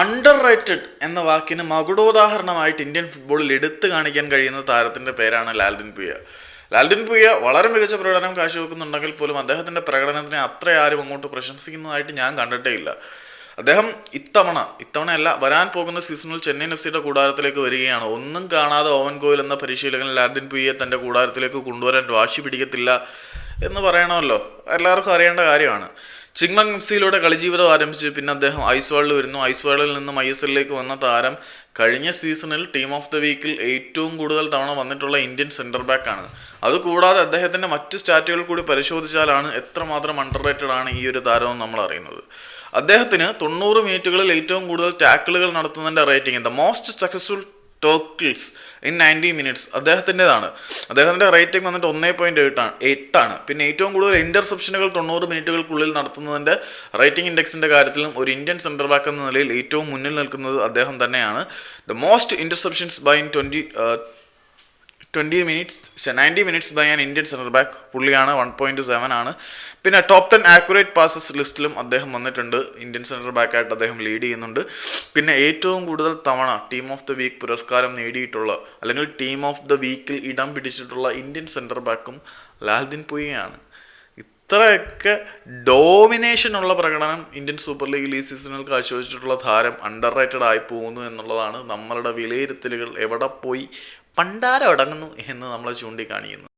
Under rated എന്ന വാക്കിന് മകുടോദാഹരണമായിട്ട് Indian ഫുട്ബോളിൽ എടുത്തു കാണിക്കാൻ കഴിയുന്ന താരത്തിന്റെ പേരാണ് ലാൽദിൻ പുയ ലാൽദിൻ പുയ വളരെ മികച്ച പ്രകടനം കാഴ്ചവെക്കുന്നുണ്ടെങ്കിൽ പോലും അദ്ദേഹത്തിന്റെ പ്രകടനത്തിനെ അത്ര ആരും അങ്ങോട്ട് പ്രശംസിക്കുന്നതായിട്ട് ഞാൻ കണ്ടിട്ടേ ഇല്ല. അദ്ദേഹം ഇത്തവണ ഇത്തവണയല്ല വരാൻ പോകുന്ന സീസണിൽ ചെന്നൈയിൻ എഫ് സിയുടെ കൂടാരത്തിലേക്ക് വരികയാണ്. ഒന്നും കാണാതെ ഓവൻ കോയിൽ എന്ന പരിശീലകൻ ലാൽദിൻ പുയെ തന്റെ കൂടാരത്തിലേക്ക് കൊണ്ടുവരാൻ വാശി പിടിക്കത്തില്ല എന്ന് പറയണമല്ലോ. എല്ലാവർക്കും അറിയേണ്ട കാര്യമാണ്. ചിങ്മങ് എഫ് സിയിലൂടെ കളിജീവിതം ആരംഭിച്ച്. പിന്നെ അദ്ദേഹം ഐസ് വേൾഡിൽ വരുന്നു. ഐസ് വേൾഡിൽ നിന്നും ഐ എസ് എല്ലിലേക്ക് വന്ന താരം കഴിഞ്ഞ സീസണിൽ ടീം ഓഫ് ദ വീക്കിൽ ഏറ്റവും കൂടുതൽ തവണ വന്നിട്ടുള്ള ഇന്ത്യൻ സെന്റർ ബാക്ക് ആണ് അതുകൂടാതെ അദ്ദേഹത്തിന്റെ മറ്റ് സ്റ്റാറ്റുകൾ കൂടി പരിശോധിച്ചാലാണ് എത്രമാത്രം അണ്ടർ റേറ്റഡ് ആണ് ഈ ഒരു താരമെന്ന് നമ്മൾ അറിയുന്നത്. അദ്ദേഹത്തിന് തൊണ്ണൂറ് മിനിറ്റുകളിൽ ഏറ്റവും കൂടുതൽ ടാക്കിളുകൾ നടത്തുന്നതിന്റെ rating the most successful tackles in ninety minutes അദ്ദേഹത്തിന്റെതാണ്. അദ്ദേഹത്തിന്റെ റേറ്റിംഗ് വന്നിട്ട് ഒന്നേ പോയിന്റ് എട്ടാണ് എട്ടാണ്. പിന്നെ ഏറ്റവും കൂടുതൽ ഇന്റർസെപ്ഷനുകൾ തൊണ്ണൂറ് മിനിറ്റുകൾക്കുള്ളിൽ നടത്തുന്നതിന്റെ റേറ്റിംഗ് ഇൻഡെക്സിന്റെ കാര്യത്തിലും ഒരു ഇന്ത്യൻ സെന്റർ ബാക്ക് എന്ന നിലയിൽ ഏറ്റവും മുന്നിൽ നിൽക്കുന്നത് അദ്ദേഹം തന്നെയാണ്. The most interceptions by in twenty twenty minutes ninety minutes by an Indian centre back പുള്ളിയാണ് വൺ പോയിന്റ് സെവൻ ആണ്. പിന്നെ ടോപ്പ് ടെൻ ആക്യുറേറ്റ് പാസസ് ലിസ്റ്റിലും അദ്ദേഹം വന്നിട്ടുണ്ട്. ഇന്ത്യൻ സെന്റർ ബാക്കായിട്ട് അദ്ദേഹം ലീഡ് ചെയ്യുന്നുണ്ട്. പിന്നെ ഏറ്റവും കൂടുതൽ തവണ ടീം ഓഫ് ദ വീക്ക് പുരസ്കാരം നേടിയിട്ടുള്ള അല്ലെങ്കിൽ ടീം ഓഫ് ദ വീക്കിൽ ഇടം പിടിച്ചിട്ടുള്ള ഇന്ത്യൻ സെന്റർ ബാക്കും ലാൽദിൻ പുയയാണ് ഇത്രയൊക്കെ ഡോമിനേഷൻ ഉള്ള പ്രകടനം ഇന്ത്യൻ സൂപ്പർ ലീഗിൽ ഈ സീസണിൽ കാഴ്ചവെച്ചിട്ടുള്ള താരം അണ്ടർ റേറ്റഡ് ആയി പോകുന്നു എന്നുള്ളതാണ് നമ്മളുടെ വിലയിരുത്തലുകൾ. എവിടെ പോയി പണ്ടാരം അടങ്ങുന്നു എന്ന് നമ്മളെ ചൂണ്ടിക്കാണിക്കുന്നു.